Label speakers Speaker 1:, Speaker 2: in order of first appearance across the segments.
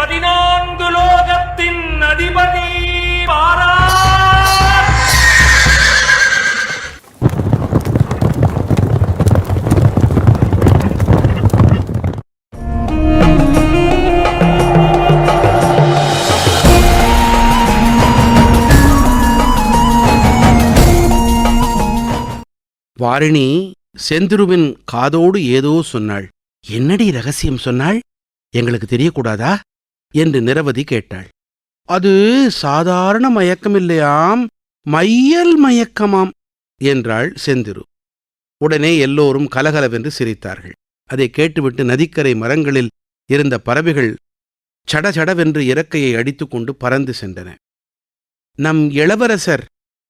Speaker 1: பதினான்கு லோகத்தின் அதிபதி பாரா.
Speaker 2: வாரிணி செந்துருவின் காதோடு ஏதோ சொன்னாள். என்னடி ரகசியம் சொன்னாள்? எங்களுக்கு தெரியக்கூடாதா? என்று நிரவதி கேட்டாள். அது சாதாரண மயக்கமில்லையாம் மையல் மயக்கமாம் என்றாள் செந்திரு. உடனே எல்லோரும் கலகலவென்று சிரித்தார்கள். அதை கேட்டுவிட்டு நதிக்கரை மரங்களில் இருந்த பறவைகள் சடசடவென்று இறக்கையை அடித்துக்கொண்டு பறந்து சென்றன. நம் இளவரசர்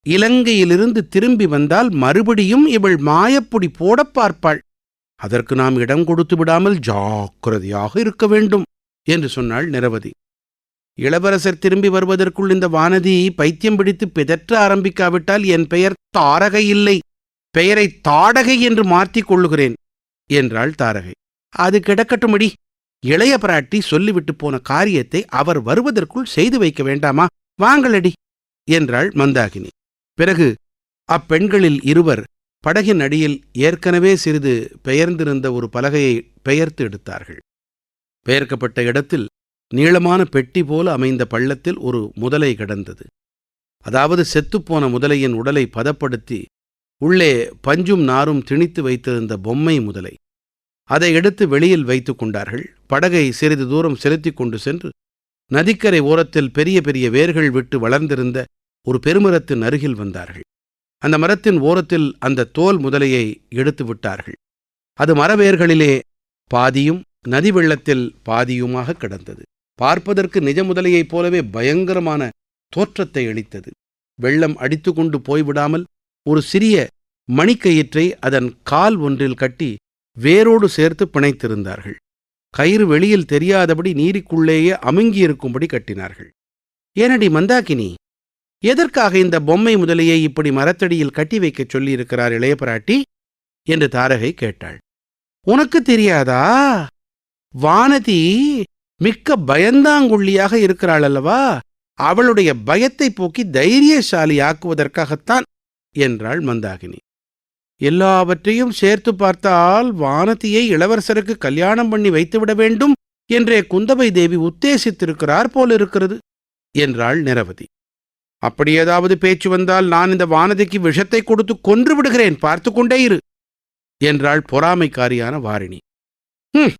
Speaker 2: இலங்கையிலிருந்து திரும்பி வந்தால் மறுபடியும் இவள் மாயப்பொடி போடப் பார்ப்பாள். அதற்கு நாம் இடம் கொடுத்து விடாமல் ஜாக்கிரதையாக இருக்க வேண்டும். என்று சொன்னாள் நிரவதி. இளவரசர் திரும்பி வருவதற்குள் இந்த வானதி பைத்தியம் பிடித்து பிதற்ற ஆரம்பிக்காவிட்டால் என் பெயர் தாரகை இல்லை பெயரை தாடகை என்று மாற்றிக் கொள்ளுகிறேன் என்றாள் தாரகை. அது கிடக்கட்டுமடி இளைய பிராட்டி சொல்லிவிட்டு போன காரியத்தை அவர் வருவதற்குள் செய்து வைக்க வேண்டாமா? வாங்களடி என்றாள் மந்தாகினி. பிறகு அப்பெண்களில் இருவர் படகின் அடியில் ஏற்கனவே சிறிது பெயர்ந்திருந்த ஒரு பலகையை பெயர்த்து எடுத்தார்கள். பெயர்க்கப்பட்ட இடத்தில் நீளமான பெட்டி போல அமைந்த பள்ளத்தில் ஒரு முதலை கிடந்தது. அதாவது செத்துப்போன முதலையின் உடலை பதப்படுத்தி உள்ளே பஞ்சும் நாரும் திணித்து வைத்திருந்த பொம்மை முதலை. அதை எடுத்து வெளியில் வைத்துக் கொண்டார்கள். படகை சிறிது தூரம் செலுத்திக் கொண்டு சென்று நதிக்கரை ஓரத்தில் பெரிய பெரிய வேர்கள் விட்டு வளர்ந்திருந்த ஒரு பெருமரத்தின் அருகில் வந்தார்கள். அந்த மரத்தின் ஓரத்தில் அந்த தோல் முதலையை எடுத்து விட்டார்கள். அது மரவேர்களிலே பாதியும் நதி வெள்ளத்தில் பாதியுமாக கிடந்தது. பார்ப்பதற்கு நிஜ முதலையைப் போலவே பயங்கரமான தோற்றத்தை அளித்தது. வெள்ளம் அடித்துக்கொண்டு போய்விடாமல் ஒரு சிறிய மணிக்கயிற்றை அதன் கால் ஒன்றில் கட்டி வேரோடு சேர்த்து பிணைத்திருந்தார்கள். கயிறு வெளியில் தெரியாதபடி நீருக்குள்ளேயே அமுங்கியிருக்கும்படி கட்டினார்கள். ஏனடி மந்தாகினி எதற்காக இந்த பொம்மை முதலையை இப்படி மரத்தடியில் கட்டி வைக்கச் சொல்லியிருக்கிறார் இளையபிராட்டி? என்று தாரகை கேட்டாள். உனக்கு தெரியாதா? வானதி மிக்க பயந்தாங்குள்ளியாக இருக்கிறாள் அல்லவா? அவளுடைய பயத்தை போக்கி தைரியசாலி ஆக்குவதற்காகத்தான் என்றாள் மந்தாகினி. எல்லாவற்றையும் சேர்த்து பார்த்தால் வானதியை இளவரசருக்கு கல்யாணம் பண்ணி வைத்துவிட வேண்டும் என்றே குந்தவை தேவி உத்தேசித்திருக்கிறார் போலிருக்கிறது என்றாள் நிரவதி. அப்படி ஏதாவது பேச்சு வந்தால் நான் இந்த வானதிக்கு விஷத்தை கொடுத்து கொன்று விடுகிறேன் பார்த்து கொண்டே இரு என்றாள் பொறாமைக்காரியான வாரிணி. ஹம்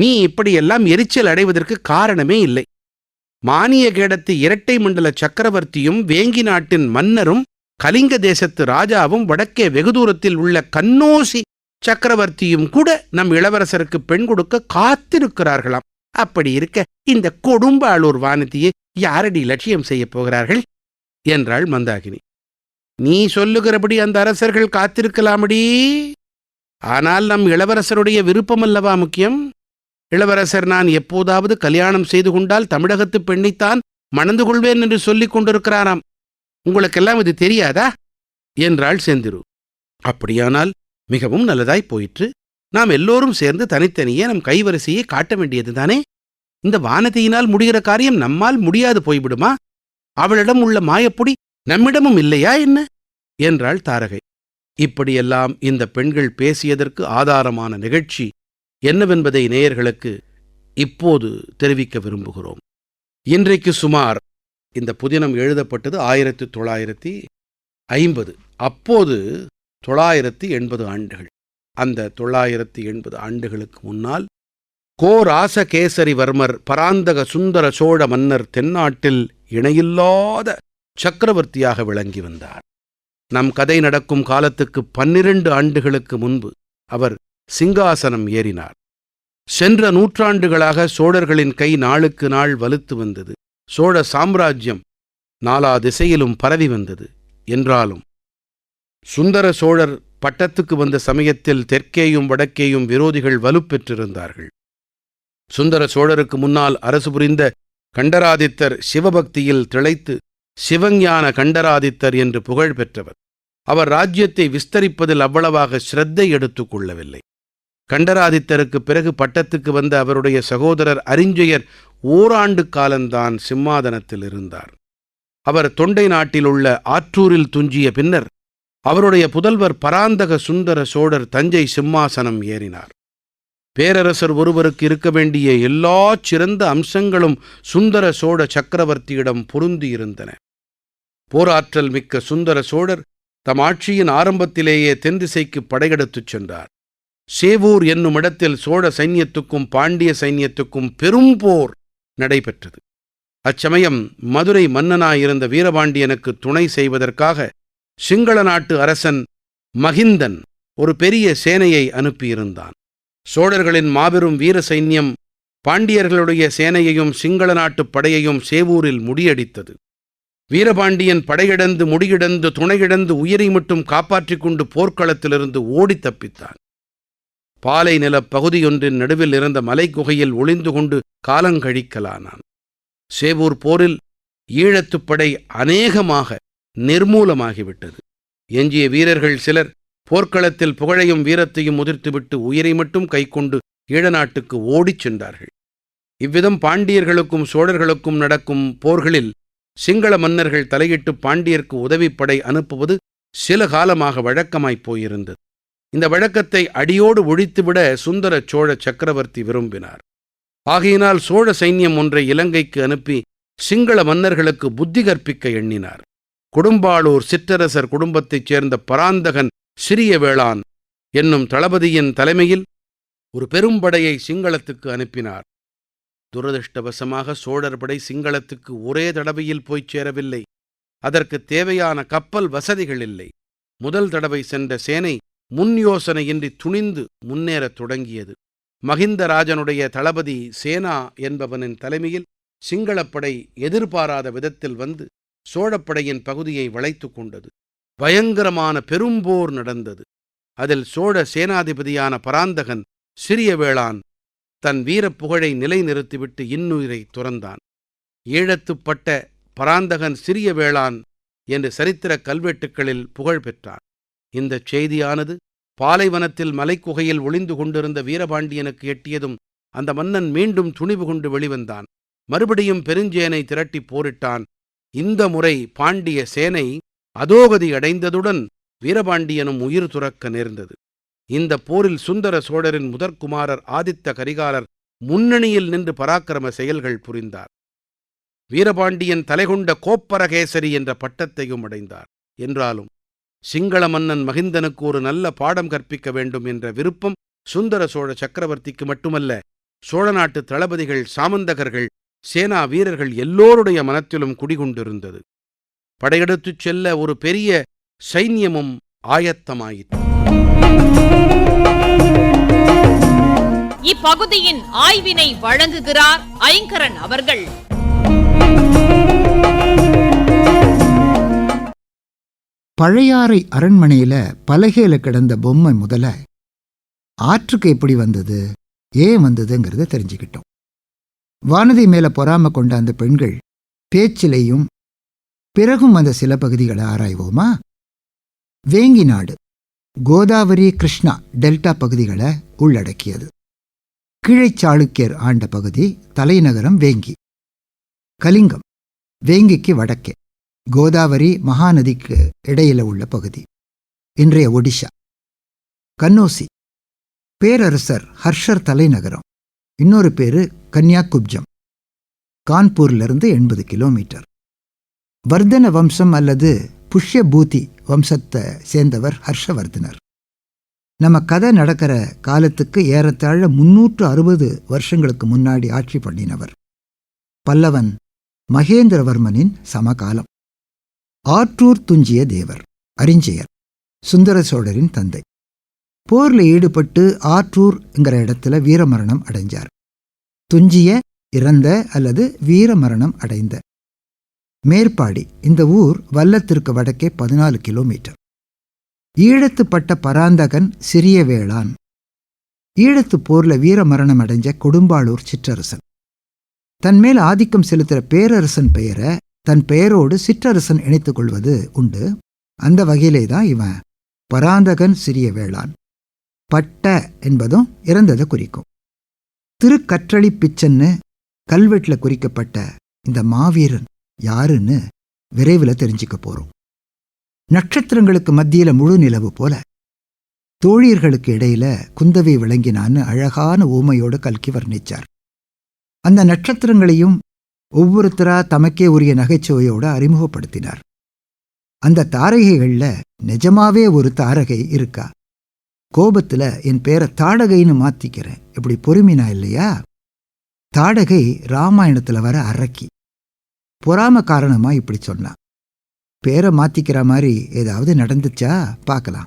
Speaker 2: நீ இப்படியெல்லாம் எரிச்சல் அடைவதற்கு காரணமே இல்லை. மானிய கேடத்து இரட்டை மண்டல சக்கரவர்த்தியும் வேங்கி நாட்டின் மன்னரும் கலிங்க தேசத்து ராஜாவும் வடக்கே வெகு தூரத்தில் உள்ள கண்ணோசி சக்கரவர்த்தியும் கூட நம் இளவரசருக்கு பெண் கொடுக்க காத்திருக்கிறார்களாம். அப்படி இருக்க இந்த கொடும்பாளூர் வானதியை யாரடி லட்சியம் செய்யப் போகிறார்கள்? என்றாள் மந்தாகினி. நீ சொல்லுகிறபடி அந்த அரசர்கள் காத்திருக்கலாமடி. ஆனால் நம் இளவரசருடைய விருப்பமல்லவா முக்கியம்? இளவரசர் நான் எப்போதாவது கல்யாணம் செய்து கொண்டால் தமிழகத்து பெண்ணைத்தான் மணந்து கொள்வேன் என்று சொல்லிக் கொண்டிருக்கிறாராம். உங்களுக்கெல்லாம் இது தெரியாதா? என்றாள் செந்திரு. அப்படியானால் மிகவும் நல்லதாய் போயிற்று. நாம் எல்லோரும் சேர்ந்து தனித்தனியே நம் கைவரிசையை காட்ட வேண்டியதுதானே இந்த வானதியினால் முடிகிற காரியம் நம்மால் முடியாது போய்விடுமா? அவளிடம் உள்ள மாயப்பொடி நம்மிடமும் இல்லையா என்ன? என்றாள் தாரகை. இப்படியெல்லாம் இந்த பெண்கள் பேசியதற்கு ஆதாரமான நிகழ்ச்சி என்னவென்பதை நேயர்களுக்கு இப்போது தெரிவிக்க விரும்புகிறோம். இன்றைக்கு சுமார் இந்த புதினம் எழுதப்பட்டது ஆயிரத்தி தொள்ளாயிரத்தி ஐம்பது. அப்போது தொள்ளாயிரத்தி எண்பது ஆண்டுகள். அந்த தொள்ளாயிரத்தி எண்பது ஆண்டுகளுக்கு முன்னால் கோ ராசகேசரிவர்மர் பராந்தக சுந்தர சோழ மன்னர் தென்னாட்டில் இணையில்லாத சக்கரவர்த்தியாக விளங்கி வந்தார். நம் கதை நடக்கும் காலத்துக்கு பன்னிரண்டு ஆண்டுகளுக்கு முன்பு அவர் சிங்காசனம் ஏறினார். சென்ற நூற்றாண்டுகளாக சோழர்களின் கை நாளுக்கு நாள் வலுத்து வந்தது. சோழ சாம்ராஜ்யம் நாலா திசையிலும் பரவி வந்தது. என்றாலும் சுந்தர சோழர் பட்டத்துக்கு வந்த சமயத்தில் தெற்கேயும் வடக்கேயும் விரோதிகள் வலுப்பெற்றிருந்தார்கள். சுந்தர சோழருக்கு முன்னால் அரசு புரிந்த கண்டராதித்தர் சிவபக்தியில் திளைத்து சிவஞான கண்டராதித்தர் என்று புகழ் பெற்றவர். அவர் ராஜ்யத்தை விஸ்தரிப்பதில் அவ்வளவாக ஸ்ரத்தை எடுத்துக் கொள்ளவில்லை. கண்டராதித்தருக்கு பிறகு பட்டத்துக்கு வந்த அவருடைய சகோதரர் அறிஞ்சயர் ஓராண்டு காலந்தான் சிம்மாதனத்தில் இருந்தார். அவர் தொண்டை நாட்டிலுள்ள ஆற்றூரில் துஞ்சிய பின்னர் அவருடைய புதல்வர் பராந்தக சுந்தர சோழர் தஞ்சை சிம்மாசனம் ஏறினார். பேரரசர் ஒருவருக்கு இருக்க வேண்டிய எல்லா சிறந்த அம்சங்களும் சுந்தர சோழ சக்கரவர்த்தியிடம் பொருந்தியிருந்தன. போராற்றல் மிக்க சுந்தர சோழர் தம் ஆட்சியின் ஆரம்பத்திலேயே தென்திசைக்கு படையெடுத்துச் சென்றார். சேவூர் என்னும் இடத்தில் சோழ சைன்யத்துக்கும் பாண்டிய சைன்யத்துக்கும் பெரும் போர் நடைபெற்றது. அச்சமயம் மதுரை மன்னனாயிருந்த வீரபாண்டியனுக்கு துணை செய்வதற்காக சிங்கள நாட்டு அரசன் மகிந்தன் ஒரு பெரிய சேனையை அனுப்பியிருந்தான். சோழர்களின் மாபெரும் வீர சைன்யம் பாண்டியர்களுடைய சேனையையும் சிங்கள நாட்டுப் படையையும் சேவூரில் முடியடித்தது. வீரபாண்டியன் படையிடந்து முடியிடந்து துணையிடந்து உயிரை மட்டும் காப்பாற்றிக் கொண்டு போர்க்களத்திலிருந்து ஓடித் தப்பித்தான். பாலை நிலப் பகுதியொன்றின் நடுவில் இருந்த மலைக்குகையில் ஒளிந்து கொண்டு காலங்கழிக்கலானான் சேவூர் போரில் ஈழத்துப் படை அநேகமாக நிர்மூலமாகிவிட்டது. எஞ்சிய வீரர்கள் சிலர் போர்க்களத்தில் புகழையும் வீரத்தையும் முதிர்த்துவிட்டு உயிரை மட்டும் கைக்கொண்டு ஈழநாட்டுக்கு ஓடிச் சென்றார்கள். இவ்விதம் பாண்டியர்களுக்கும் சோழர்களுக்கும் நடக்கும் போர்களில் சிங்கள மன்னர்கள் தலையிட்டு பாண்டியர்க்கு உதவிப்படை அனுப்புவது சில காலமாக வழக்கமாய்ப் போயிருந்தது. இந்த வழக்கத்தை அடியோடு ஒழித்துவிட சுந்தர சோழ சக்கரவர்த்தி விரும்பினார். ஆகையினால் சோழ சைன்யம் ஒன்றை இலங்கைக்கு அனுப்பி சிங்கள மன்னர்களுக்கு புத்தி கற்பிக்க எண்ணினார். கொடும்பாளூர் சிற்றரசர் குடும்பத்தைச் சேர்ந்த பராந்தகன் சிறிய வேளான் என்னும் தளபதியின் தலைமையில் ஒரு பெரும்படையை சிங்களத்துக்கு அனுப்பினார். துரதிருஷ்டவசமாக சோழர் படை சிங்களத்துக்கு ஒரே தடவையில் போய்ச் சேரவில்லை. அதற்கு தேவையான கப்பல் வசதிகள் இல்லை. முதல் தடவை சென்ற சேனை முன் யோசனையின்றி துணிந்து முன்னேறத் தொடங்கியது. மகிந்தராஜனுடைய தளபதி சேனா என்பவனின் தலைமையில் சிங்களப்படை எதிர்பாராத விதத்தில் வந்து சோழப்படையின் பகுதியை வளைத்துக் கொண்டது. பயங்கரமான பெரும்போர் நடந்தது. அதில் சோழ சேனாதிபதியான பராந்தகன் சிறிய வேளான் தன் வீரப் புகழை நிலைநிறுத்திவிட்டு இன்னுயிரை துறந்தான். ஈழத்துப்பட்ட பராந்தகன் சிறிய வேளான் என்று சரித்திர கல்வெட்டுக்களில் புகழ் பெற்றான். இந்தச் செய்தியானது பாலைவனத்தில் மலைக்குகையில் ஒளிந்து கொண்டிருந்த வீரபாண்டியனுக்கு எட்டியதும் அந்த மன்னன் மீண்டும் துணிவு கொண்டு வெளிவந்தான். மறுபடியும் பெருஞ்சேனை திரட்டி போரிட்டான். இந்த முறை பாண்டிய சேனை அதோகதி அடைந்ததுடன் வீரபாண்டியனும் உயிர் துறக்க நேர்ந்தது. இந்த போரில் சுந்தர சோழரின் முதற்குமாரர் ஆதித்த கரிகாலர் முன்னணியில் நின்று பராக்கிரம செயல்கள் புரிந்தார். வீரபாண்டியன் தலைகொண்ட கோப்பரகேசரி என்ற பட்டத்தையும் அடைந்தார். என்றாலும் சிங்கள மன்னன் மகிந்தனுக்கு ஒரு நல்ல பாடம் கற்பிக்க வேண்டும் என்ற விருப்பம் சுந்தர சோழ சக்கரவர்த்திக்கு மட்டுமல்ல சோழ நாட்டு தளபதிகள் சாமந்தகர்கள் சேனா வீரர்கள் எல்லோருடைய மனத்திலும் குடிகொண்டிருந்தது. படையெடுத்துச் செல்ல ஒரு பெரிய சைன்யமும் ஆயத்தமாயிற்று.
Speaker 3: இப்பகுதியின் ஆய்வினை வழங்குகிறார் ஐங்கரன் அவர்கள்.
Speaker 4: பழையாறை அரண்மனையில பலகையில கிடந்த பொம்மை முதல்ல ஆற்றுக்கு எப்படி வந்தது ஏன் வந்ததுங்கிறத தெரிஞ்சுக்கிட்டோம். வானதி மேல பொறாம கொண்ட அந்த பெண்கள் பேச்சிலையும் பிறகும் அந்த சில பகுதிகளை ஆராய்வோமா? வேங்கி நாடு கோதாவரி கிருஷ்ணா டெல்டா பகுதிகளை உள்ளடக்கியது. கீழை சாளுக்கியர் ஆண்ட பகுதி தலைநகரம் வேங்கி. கலிங்கம் வேங்கிக்கு வடக்கே. கோதாவரி மகாநதிக்கு இடையில உள்ள பகுதி. இன்றைய ஒடிஷா. கன்னோசி. பேரரசர் ஹர்ஷர் தலைநகரம். இன்னொரு பேரு கன்யாகுப்ஜம் கான்பூர்லிருந்து எண்பது கிலோமீட்டர். வர்தன வம்சம் அல்லது புஷ்யபூதி வம்சத்தை சேர்ந்தவர் ஹர்ஷவர்தனர். நம்ம கதை நடக்கிற காலத்துக்கு ஏறத்தாழ முன்னூற்று அறுபது வருஷங்களுக்கு முன்னாடி ஆட்சி பண்ணினவர். பல்லவன் மகேந்திரவர்மனின் சமகாலம். ஆற்றூர் துஞ்சிய தேவர் அறிஞ்சயர் சுந்தர சோழரின் தந்தை. போர்ல ஈடுபட்டு ஆற்றூர்ங்கிற இடத்துல வீரமரணம் அடைஞ்சார். துஞ்சிய இறந்த அல்லது வீரமரணம் அடைந்த. மேற்பாடி இந்த ஊர் வல்லத்திற்கு வடக்கே பதினாலு கிலோமீட்டர். ஈழத்துப்பட்ட பராந்தகன் சிறிய வேளான் ஈழத்து போர்ல வீரமரணம் அடைஞ்ச கொடும்பாளூர் சிற்றரசன். தன்மேல் ஆதிக்கம் செலுத்துகிற பேரரசன் பெயரை தன் பெயரோடு சிற்றரசன் இணைத்துக் கொள்வது உண்டு. அந்த வகையிலே தான் இவன் பராந்தகன் சிறிய வேளான் பட்ட என்பதும் இறந்ததை குறிக்கும். திருக்கற்றளி பிச்சன்னு கல்வெட்டில் குறிக்கப்பட்ட இந்த மாவீரன் யாருன்னு விரைவில் தெரிஞ்சுக்க போறோம். நட்சத்திரங்களுக்கு மத்தியில முழு நிலவு போல தோழியர்களுக்கு இடையில குந்தவை விளங்கினான்னு அழகான ஊமையோடு கல்கி வர்ணிச்சார். அந்த நட்சத்திரங்களையும் ஒவ்வொருத்தரா தமக்கே உரிய நகைச்சுவையோடு அறிமுகப்படுத்தினார். அந்த தாரகைகளில் நிஜமாவே ஒரு தாரகை இருக்கா? கோபத்தில் என் பேரை தாடகைன்னு மாத்திக்கிறேன். இப்படி பொறுமினா இல்லையா? தாடகை ராமாயணத்தில் வர அரக்கி. பொறாம காரணமாக இப்படி சொன்னான் பேரை மாத்திக்கிற மாதிரி ஏதாவது நடந்துச்சா? பார்க்கலாம்.